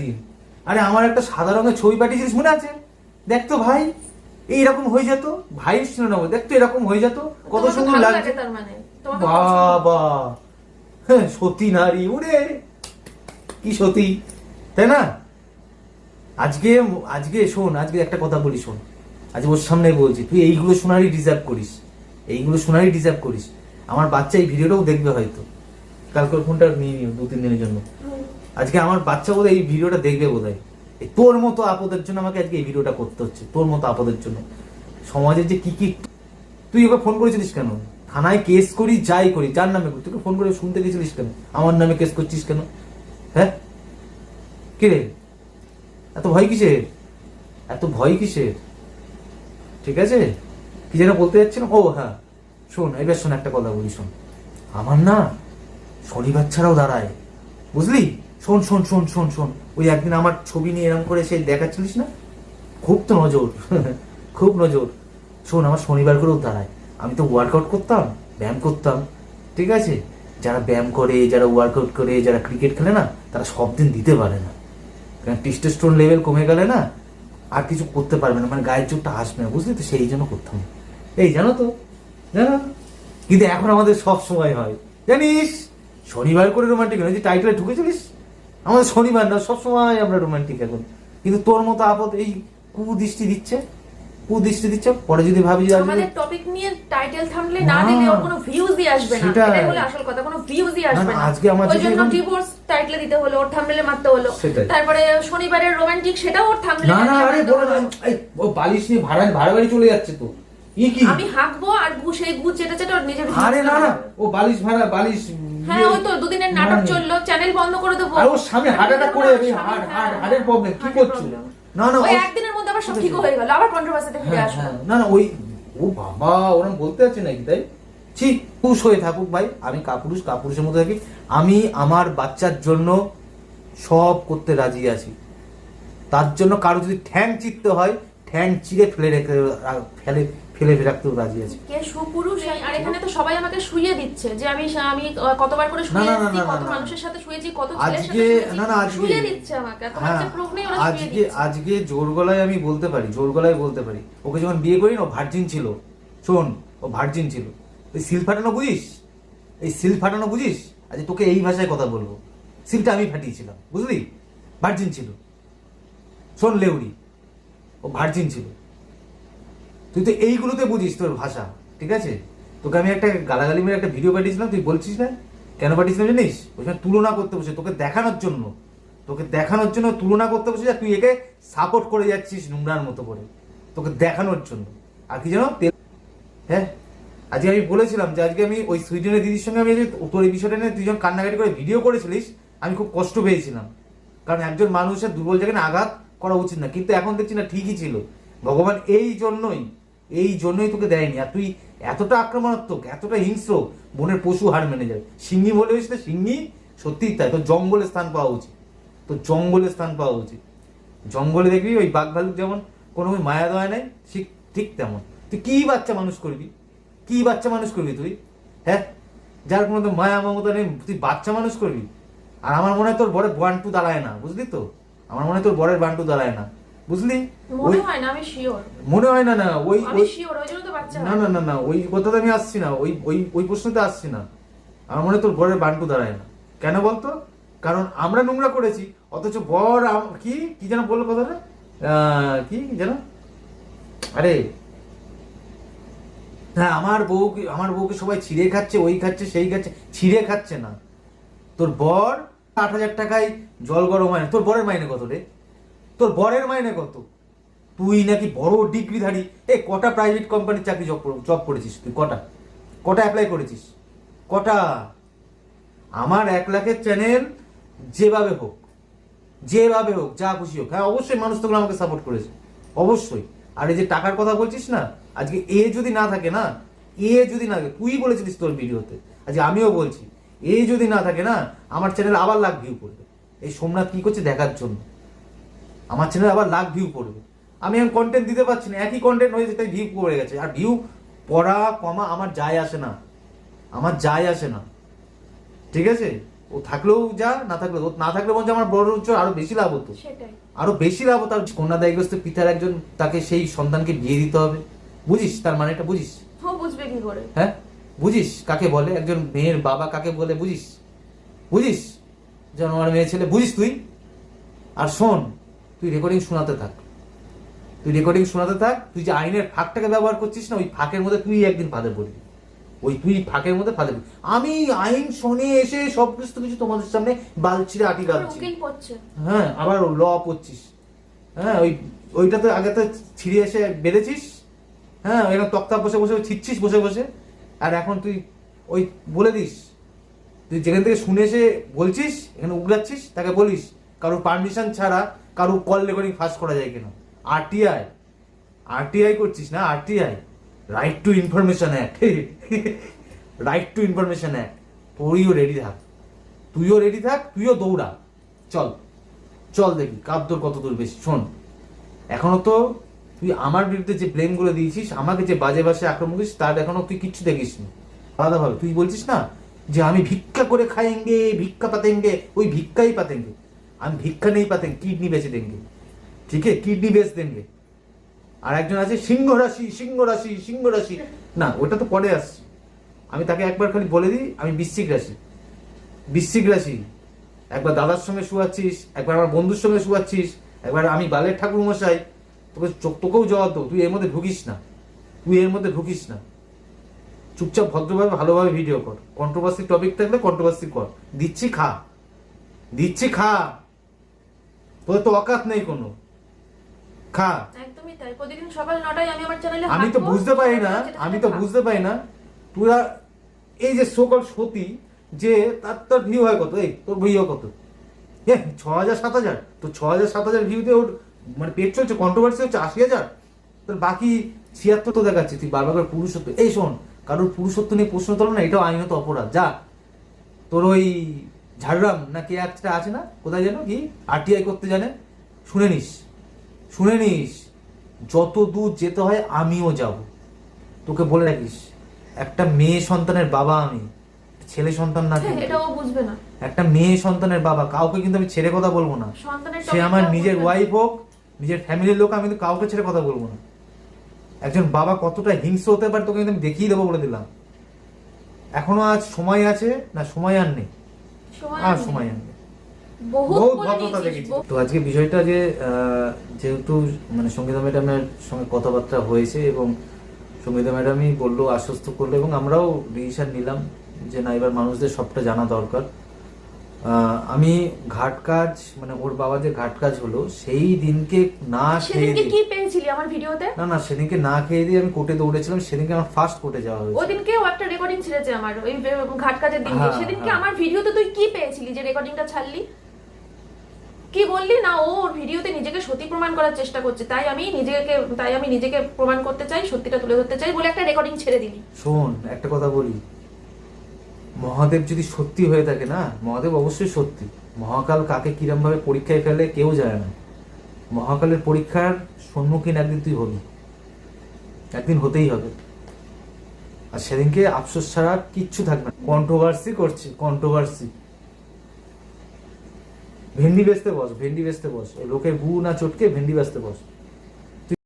একদিন আরে আমার একটা সাদা রঙের ছবি পাঠিয়েছিস মনে আছে? দেখ তো ভাই এইরকম হয়ে যেত। ভাই ছিল না দেখ তো এরকম হয়ে যেত। কত সুন্দর লাগছে। মানে। বাবা হ্যাঁ, সতী নারী উরে কি সতী তাই না? আজকে আজকে শোন আজকে একটা কথা বলি শোন। আজ ওর সামনে বলছি তুই এইগুলো শোনারই ডিজার্ভ করিস। এইগুলো শোনারই ডিজার্ভ করিস। আমার বাচ্চা এই ভিডিওটাও দেখবে হয়তো। কালকে ফোনটা নিয়ে নিও দু তিন দিনের জন্য। আজকে আমার বাচ্চা বোধহয় এই ভিডিওটা দেখবে বোধহয়। তোর মতো আপদের জন্য আমাকে আজকে এই ভিডিওটা করতে হচ্ছে, তোর মতো আপদের জন্য। সমাজের যে কি কি তুই ওকে ফোন করেছিলিস কেন? থানায় কেস করি, যাই করি, যার নামে করি, তোকে ফোন করে শুনতে গেছিলিস কেন? আমার নামে কেস করছিস কেন? হ্যাঁ? কি রে? এত ভয় কিসের? এত ভয় কিসের? ঠিক আছে? কি যেন বলতে যাচ্ছিলাম? ও হ্যাঁ। শোন, এবার শোন একটা কথা বলি, শোন। আমার না শনিবার ছাড়াও দাঁড়ায়। বুঝলি? শোন শোন শোন শোন শোন। ওই একদিন আমার ছবি নিয়ে এরকম করে সেই দেখাচ্ছিলিস না? খুব তো নজর, খুব নজর। শোন, আমার শনিবার করেও দাঁড়ায়। আমি তো ওয়ার্কআউট করতাম, ব্যায়াম করতাম, ঠিক আছে? যারা ব্যায়াম করে, যারা ওয়ার্কআউট করে, যারা ক্রিকেট খেলে না, তারা সব দিন দিতে পারে না। কারণ টেস্টোস্টেরন লেভেল কমে গেলে না, আর কিছু করতে পারবে না। মানে গায়ের জোরটা আসবে না, বুঝলি তো? সেই জন্য করতাম। এই, জানো তো? জানো? কিন্তু এখন আমাদের সব সময় হয়। জানিস? শনিবার করে রোমান্টিক যে টাইটেলে ঢুকেছিলিস আমাদের শনিবার না সব সময় আমরা রোমান্টিক এখন কিন্তু তোর মতো আপদ এই কুদৃষ্টি দিচ্ছে কুদৃষ্টি দিচ্ছে পরে যদি ভাবি যে আমাদের টপিক নিয়ে টাইটেল থামলে না। দিলে ওর কোনো ভিউজই আসবে না। এটাই হলো আসল কথা কোনো ভিউজই আসবে না, আজকে আমার ওই জন্য ডিভোর্স টাইটেলে দিতে হলো ওর থামলে মারতে হলো। তারপরে শনিবারের রোমান্টিক সেটাও ওর থামলে না না আরে বলো না ও বালিশ নিয়ে ভাড়া ভাড়া বাড়ি চলে যাচ্ছে তো। আমি হাঁকবো আর গু সেই গু চেটে চেটে ওর নিজের আরে না না ও বালিশ ভাড়া বালিশ হ্যাঁ ওই তো দুদিনের নাটক। চলল চ্যানেল বন্ধ করে দেবো। আর ওর অ্যাটাক করে যাবে হার্ট হার্ট হার্টের প্রবলেম কি করছ? না না ওই একদিনের মধ্যে আবার সব ঠিক হয়ে গেল আবার কন্ট্রোভার্সিতে ফিরে হ্যাঁ, আসবে। হ্যাঁ, না না ওই ও বাবা ওরকম বলতে আছে নাকি তাই? ঠিক পুরুষ হয়ে থাকুক ভাই আমি কাপুরুষ কাপুরুষের মধ্যে থাকি। আমি আমার বাচ্চার জন্য সব করতে রাজি আছি। তার জন্য কারও যদি ঠ্যাং চিত্তে হয় ঠ্যাং চিরে ফেলে রেখে ফেলে ফেলে রাখতেও রাজি আছি। কে সুপুরুষ? আর এখানে তো সবাই আমাকে শুইয়ে দিচ্ছে যে আমি আমি কতবার করে শুয়ে না, কত মানুষের সাথে শুয়েছি কত ছেলের সাথে আজকে না না আজকে শুয়ে দিচ্ছে আমাকে। তোমার হ্যাঁ যে প্রুফ নেই ওরা আজকে দিচ্ছে। আজকে জোর গলায় আমি বলতে পারি জোর গলায় বলতে পারি। ওকে যখন বিয়ে করি না ভার্জিন ছিল। শোন ও ভার্জিন ছিল। ওই সিল ফাটানো বুঝিস? এই সিল ফাটানো বুঝিস? আজ তোকে এই ভাষায় কথা বলব। সিলটা আমি ফাটিয়েছিলাম বুঝলি? ভার্জিন ছিল। শোন লেউরি ও ভার্জিন ছিল। তুই তো এইগুলোতে বুঝিস তোর ভাষা, ঠিক আছে? তোকে আমি একটা গালাগালি মেরে একটা ভিডিও পাঠিয়েছিলাম, তুই বলছিস না? কেন পাঠিয়েছিলাম জানিস? ওইখানে তুলনা করতে বসে, তোকে দেখানোর জন্য, তোকে দেখানোর জন্য তুলনা করতে বসে, যা তুই একে সাপোর্ট করে যাচ্ছিস নোংরার মতো করে, তোকে দেখানোর জন্য। আর কি জানো? তেল হ্যাঁ? আজকে আমি বলেছিলাম যে, আজকে আমি ওই সুইডেনের দিদির সঙ্গে আমি তোর এই বিষয়টা নিয়ে যখন কান্নাকাটি করে ভিডিও করেছিলিস, আমি খুব কষ্ট পেয়েছিলাম। কারণ একজন মানুষের দুর্বল জায়গায় আঘাত করা উচিত না, কিন্তু এখন দেখছি না ঠিকই ছিল। ভগবান এই জন্যই এই জন্যই তোকে দেয়নি। আর তুই এতটা আক্রমণাত্মক, এতটা হিংস্র বনের পশু হার মেনে যাবে। সিংহী বলে হয়েছে সিংহী সত্যিই তাই। তোর জঙ্গলে স্থান পাওয়া উচিত। তোর জঙ্গলে স্থান পাওয়া উচিত। জঙ্গলে দেখবি ওই বাঘ ভালুক যেমন কোনো মায়া দয়া নেই, ঠিক ঠিক তেমন। তুই কি বাচ্চা মানুষ করবি? কি বাচ্চা মানুষ করবি তুই? হ্যাঁ? যার কোনো তো মায়া মমতা নেই, তুই বাচ্চা মানুষ করবি? আর আমার মনে হয় তোর বড়ের বান্টু দাঁড়ায় না, বুঝলি তো? আমার মনে হয় তোর বড়ের বান্টু দাঁড়ায় না। বুঝলি? মনে হয় না আমি শিওর মনে হয় না না ওই আমি শিওর ওই জন্য তো বাচ্চা না না না না ওই কথাতে আমি আসছি না ওই ওই ওই প্রশ্নতে আসছি না। আমার মনে হয় তোর বরের বান্টু দাঁড়ায় না। কেন বলতো? কারণ আমরা নোংরা করেছি অথচ বর কি? কি যেন বলল কথাটা? কি যেন? আরে হ্যাঁ আমার বউ আমার বউকে সবাই ছিঁড়ে খাচ্ছে ওই খাচ্ছে সেই খাচ্ছে ছিঁড়ে খাচ্ছে না। তোর বর আট হাজার টাকায় জল গরম মাইনে তোর বরের মাইনে কত রে? তোর বরের মাইনে কত? তুই নাকি বড় ডিগ্রিধারী। এ, কটা প্রাইভেট কোম্পানির চাকরি জব জব করেছিস তুই? কটা? কটা অ্যাপ্লাই করেছিস? কটা? আমার এক লাখের চ্যানেল যেভাবে হোক যেভাবে হোক, যা খুশি হোক। হ্যাঁ অবশ্যই মানুষ তোগুলো আমাকে সাপোর্ট করেছে। অবশ্যই। আর এই যে টাকার কথা বলছিস না, আজকে এ যদি না থাকে না, এ যদি না থাকে, তুই বলেছিলিস তোর ভিডিওতে, আজকে আমিও বলছি, এ যদি না থাকে না, আমার চ্যানেল আবার লাখ ভিউ করবে। এই সোমনাথ কি করছে দেখার জন্য? আমার চ্যানেল আবার লাখ ভিউ পড়বে। আমি এখন কন্টেন্ট দিতে পারছি না একই কন্টেন্ট হয়েছে তাই ভিউ পড়ে গেছে। আর ভিউ পড়া কমা আমার যায় আসে না। আমার যায় আসে না। ঠিক আছে? ও থাকলেও যা না থাকলেও না থাকলে বলছে আমার বড় উচ্চ আরও বেশি লাভ হতো। আরও বেশি লাভ হতো আর কন্যাদায়গ্রস্ত পিতার একজন তাকে সেই সন্তানকে বিয়ে দিতে হবে। বুঝিস? তার বুঝিস? ও বুঝবে কি করে? হ্যাঁ? বুঝিস? কাকে বলে? একজন মেয়ের বাবা কাকে বলে? বুঝিস? বুঝিস? যেন আমার মেয়ে ছেলে বুঝিস তুই? আর শোন তুই রেকর্ডিং শোনাতে থাক। তুই রেকর্ডিং শোনাতে থাক তুই যে আইনের ফাঁকটাকে ব্যবহার করছিস না ওই ফাঁকের মধ্যে তুই একদিন ফাঁদে পড়বি। ওই তুই ফাঁকের মধ্যে ফাঁদে পড়বি। আমি আইন শুনে এসে সব কিছু কিছু তোমাদের সামনে বালছিরে আটি গালছি। হ্যাঁ আবার ল পড়ছিস। হ্যাঁ ওই ওইটা তো আগে তো ছিঁড়ে এসে বেড়েছিস হ্যাঁ এরকম তক্তা বসে বসে ছিটছিস বসে বসে। আর এখন তুই ওই বলে দিস। তুই যেখান থেকে শুনে এসে বলছিস এখানে উগলাচ্ছিস তাকে বলিস কারোর পারমিশন ছাড়া কারু কল রেকর্ডিং ফাঁস করা যায় কেন? আরটিআই আরটিআই করছিস না? RTI right to information act right to information act তুইও রেডি থাক। তুইও রেডি থাক, তুইও দৌড়া। চল চল দেখি কাব্দর কত দূর বেশি। শোন, এখনও তো তুই আমার বিরুদ্ধে যে ব্লেমগুলো দিয়েছিস, আমাকে যে বাজে বাসে আক্রমণ করিস, তার এখনও তুই কিচ্ছু দেখিস নি। আলাদাভাবে তুই বলছিস না যে আমি ভিক্ষা করে খাইঙ্গে ভিক্ষা পাতেঙ্গে, ওই ভিক্ষাই পাতেঙ্গে। আমি ভিক্ষা নেই পাতেন কিডনি বেচে দেंगे ঠিক আছে কিডনি বেচ দেंगे আর একজন আছে, সিংহ রাশি সিংহ রাশি সিংহ রাশি। না, ওটা তো পরে আসছে। আমি তাকে একবার খালি বলে দিই, আমি বৃশ্চিক রাশি। বৃশ্চিক রাশি। একবার দাদার সঙ্গে শুয়াচ্ছিস, একবার আমার বন্ধুর সঙ্গে শুয়াচ্ছিস, একবার আমি বালের ঠাকুর মশাই। তোকে চোখ তোকেও জবাব দেবো, তুই এর মধ্যে ঢুকিস না। তুই এর মধ্যে ঢুকিস না। চুপচাপ, ভদ্রভাবে, ভালোভাবে ভিডিও কর। কন্ট্রোভার্সি টপিক থাকলে কন্ট্রোভার্সি কর। দিচ্ছি খা। দিচ্ছি খা। তোদের তো অকাত নেই কোনো। খা। একদমই তাই। প্রতিদিন সকাল নটায় আমি আমার চ্যানেলে আমি তো বুঝতে পারি না আমি তো বুঝতে পারি না। তোরা এই যে সকল সতী যে তার তোর ভিউ হয় কত? এই তোর ভিউ কত? এ ছ হাজার সাত হাজার তো ছ হাজার সাত হাজার ভিউতে ওর মানে পেট চলছে কন্ট্রোভার্সি হচ্ছে আশি হাজার তোর বাকি ছিয়াত্তর তো দেখাচ্ছে তুই বারবার করে পুরুষত্ব এই শোন কারোর পুরুষত্ব নিয়ে প্রশ্ন তোলো না এটাও আইনত অপরাধ। যা তোর ওই ঝাড়গ্রাম না কে একটা আছে না? কোথায় যেন? কি? আরটিআই করতে জানে? শুনে নিস শুনে নিস। যত দূর যেতে হয় আমিও যাব। তোকে বলে রাখিস একটা মেয়ে সন্তানের বাবা আমি। ছেলে সন্তান না এটাও বুঝবে না। একটা মেয়ে সন্তানের বাবা কাউকে কিন্তু আমি ছেড়ে কথা বলব না। সে আমার নিজের ওয়াইফ হোক নিজের ফ্যামিলির লোক আমি কিন্তু কাউকে ছেড়ে কথা বলব না। একজন বাবা কতটা হিংস্র হতে পারে তোকে কিন্তু আমি দেখিয়ে দেবো বলে দিলাম। এখনও আজ সময় আছে না সময় আর নেই। আর সময় আনবে বহুত ভদ্রতা দেখেছি। তো আজকে বিষয়টা যে যেহেতু মানে সঙ্গীতা ম্যাডামের সঙ্গে কথাবার্তা হয়েছে এবং সঙ্গীতা ম্যাডামই বলল আশ্বস্ত করল এবং আমরাও ডিসিশন নিলাম যে না এবার মানুষদের সবটা জানা দরকার। আমি ঘাট কাজ মানে ওর বাবা যে ঘাট কাজ হলো সেই দিনকে না খেয়ে সেদিনকে কি পেয়েছিলি আমার ভিডিওতে? না না সেদিনকে না খেয়ে দিয়ে আমি কোর্টে দৌড়েছিলাম সেদিনকে আমার ফার্স্ট কোর্টে যাওয়া হয়েছে ওদিনকেও একটা রেকর্ডিং ছেড়েছে আমার ওই ঘাট কাজের দিনকে। হ্যাঁ, সেদিনকে হ্যাঁ। আমার ভিডিওতে তুই কি পেয়েছিলি যে রেকর্ডিংটা ছাড়লি? কি বললি? না ও ওর ভিডিওতে নিজেকে সত্যি প্রমাণ করার চেষ্টা করছে তাই আমি নিজেকে তাই আমি নিজেকে প্রমাণ করতে চাই সত্যিটা তুলে ধরতে চাই বলে একটা রেকর্ডিং ছেড়ে দিলি। শোন একটা কথা বলি। মহাদেব যদি সত্যি হয়ে থাকে না, মহাদেব অবশ্যই সত্যি। মহাকাল কাকে কিরম ভাবে পরীক্ষায় ফেলে কেউ যায় না। মহাকালের পরীক্ষার সম্মুখীন একদিন তুই হবি। একদিন হতেই হবে। আর সেদিনকে আফসোস ছাড়া কিচ্ছু থাকবে না। কন্ট্রোভার্সি করছে, কন্ট্রোভার্সি। ভেন্ডি বেচতে বস, ভেন্ডি বেচতে বস। লোকের গু না চটকে ভেন্ডি বেচতে বস।